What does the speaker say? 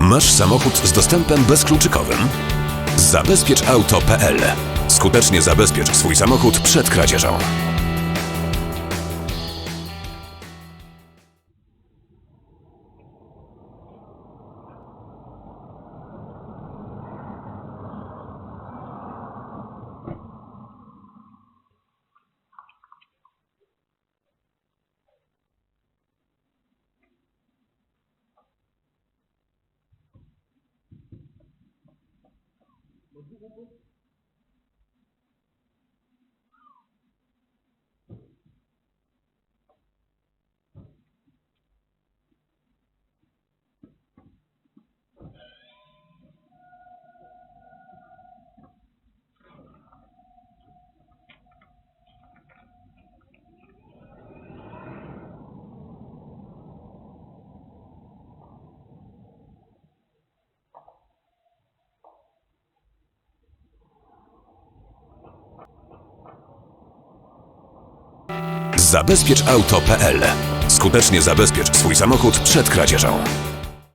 Masz samochód z dostępem bezkluczykowym? Zabezpieczauto.pl Skutecznie zabezpiecz swój samochód przed kradzieżą. unbelievable Zabezpieczauto.pl Skutecznie zabezpiecz swój samochód przed kradzieżą.